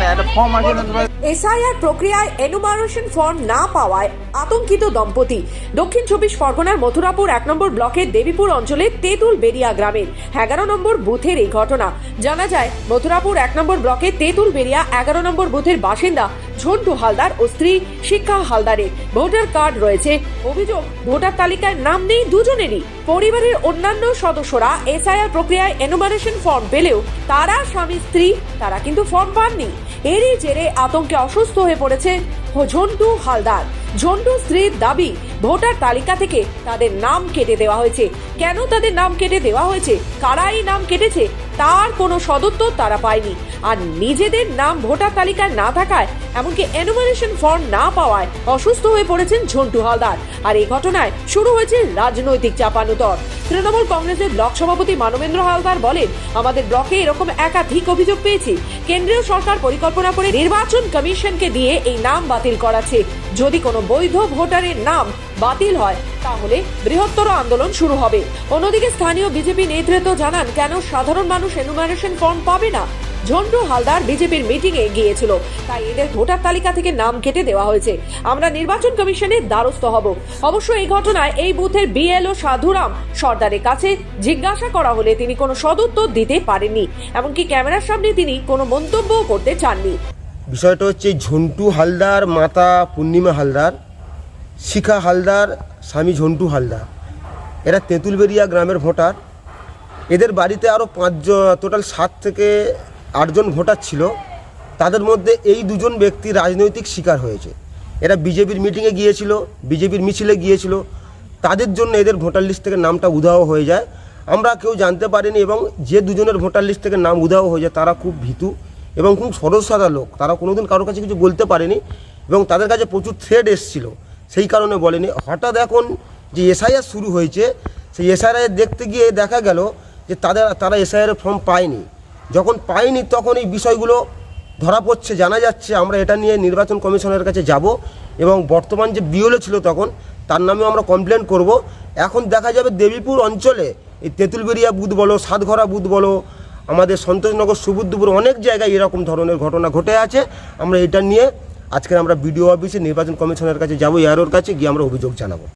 না একটা ফর্ম আছে এসআইআর প্রক্রিয়ায় এনুমারেশন ফর্ম না পাওয়ায় আতঙ্কিত দম্পতি। দক্ষিণ চব্বিশ পরগনার মথুরাপুর এক নম্বর ব্লকের দেবীপুর অঞ্চলের তেঁতুল বেরিয়া গ্রামের এগারো নম্বর বুথের এই ঘটনা। জানা যায়, মথুরাপুর এক নম্বর ব্লকের তেঁতুল বেরিয়া এগারো নম্বর বুথের বাসিন্দা ঝন্টু হালদার ও স্ত্রী শিক্ষা হালদারের ভোটার কার্ড রয়েছে। অভিযোগ, ভোটার তালিকায় নাম নেই দুজনেরই। পরিবারের অন্যান্য সদস্যরা এসআইআর প্রক্রিয়ায় এনুমারেশন ফর্ম পেলেও তারা স্বামী, স্ত্রী, তারা কিন্তু ফর্ম পাননি। এরই জেরে আতঙ্কে অসুস্থ হয়ে পড়েছে ঝন্টু হালদার। ঝন্টু স্ত্রীর দাবি, ভোটার তালিকা থেকে তাদের নাম কেটে দেওয়া হয়েছে। কেন তাদের নাম কেটে দেওয়া হয়েছে? কারা এই নাম কেটেছে? তার কোনো সদুত্তর তারা পায়নি। আর নিজেদের নাম ভোটার তালিকায় না থাকায়, এমনকি এনুমারেশন ফর্ম না পাওয়ায় অসুস্থ হয়ে পড়েছেন ঝন্টু হালদার। আর এই ঘটনায় শুরু হয়েছে রাজনৈতিক চাপানুতর। তৃণমূল কংগ্রেসের ব্লক সভাপতি মানবেন্দ্র হালদার বলেন, আমাদের ব্লকে এরকম একাধিক অভিযোগ পেয়েছি। কেন্দ্রীয় সরকার পরিকল্পনা করে নির্বাচন কমিশনকে দিয়ে এই নাম বাতিল করাচ্ছে। যদি কোনো বৈধ ভোটারের নাম বাতিল হয়, তাহলে বৃহত্তর আন্দোলন শুরু হবে। অন্যদিকে স্থানীয় বিজেপি নেতৃত্ব জানান, কেন সাধারণ মানুষ এনুমারেশন ফর্ম পাবে না। ঝন্টু হালদার বিজেপির মিটিং এ গিয়েছিল। তাই এদের ভোটার তালিকা থেকে নাম কেটে দেওয়া হয়েছে। আমরা নির্বাচন কমিশনের দ্বারস্থ হব। অবশ্য এই ঘটনায় এই বুথের বিএলও সাধুরাম সর্দারের কাছে জিজ্ঞাসা করা হলে তিনি কোনো সদুত্তর দিতে পারেননি। এমনকি ক্যামেরার সামনে তিনি কোনো মন্তব্য করতে চাননি। বিষয়টা হচ্ছে ঝন্টু হালদার, মাতা পূর্ণিমা হালদার, শিখা হালদার, স্বামী ঝন্টু হালদার। এরা তেঁতুলবেরিয়া গ্রামের ভোটার। এদের বাড়িতে আরও পাঁচজন টোটাল সাত থেকে আটজন ভোটার ছিল তাদের মধ্যে এই দুজন ব্যক্তি রাজনৈতিক শিকার হয়েছে। এরা বিজেপির মিটিংয়ে গিয়েছিল, বিজেপির মিছিলে গিয়েছিল। তাদের জন্য এদের ভোটার লিস্ট থেকে নামটা উধাও হয়ে যায়। আমরা কেউ জানতে পারিনি এবং যে দুজনের ভোটার লিস্ট থেকে নাম উধাও হয়ে যায়, তারা খুব ভীতু এবং খুব সরল সাদা লোক। তারা কোনোদিন কারোর কাছে কিছু বলতে পারেনি এবং তাদের কাছে প্রচুর থ্রেড এসছিল। সেই কারণে বলেনি। হঠাৎ এখন যে এসআইআর শুরু হয়েছে, সেই এসআইআর দেখতে গিয়ে দেখা গেল যে তাদের, তারা এসআইআর ফর্ম পায়নি। যখন পায়নি তখন এই বিষয়গুলো ধরা পড়ছে, জানা যাচ্ছে। আমরা এটা নিয়ে নির্বাচন কমিশনের কাছে যাব এবং বর্তমান যে বিওলে ছিল তখন, তার নামেও আমরা কমপ্লেন করব। এখন দেখা যাবে দেবীপুর অঞ্চলে, এই তেঁতুলবেরিয়া বুথ বলো, সাতঘরা বুথ বলো, আমাদের সন্তোষনগর, সুবুদ্ধপুর অনেক জায়গায় এরকম ধরনের ঘটনা ঘটে আছে। আমরা এটা নিয়ে আজকে আমরা বিডিও অফিসে নির্বাচন কমিশনের কাছে যাব, এআরওর কাছে গিয়ে আমরা অভিযোগ জানাব।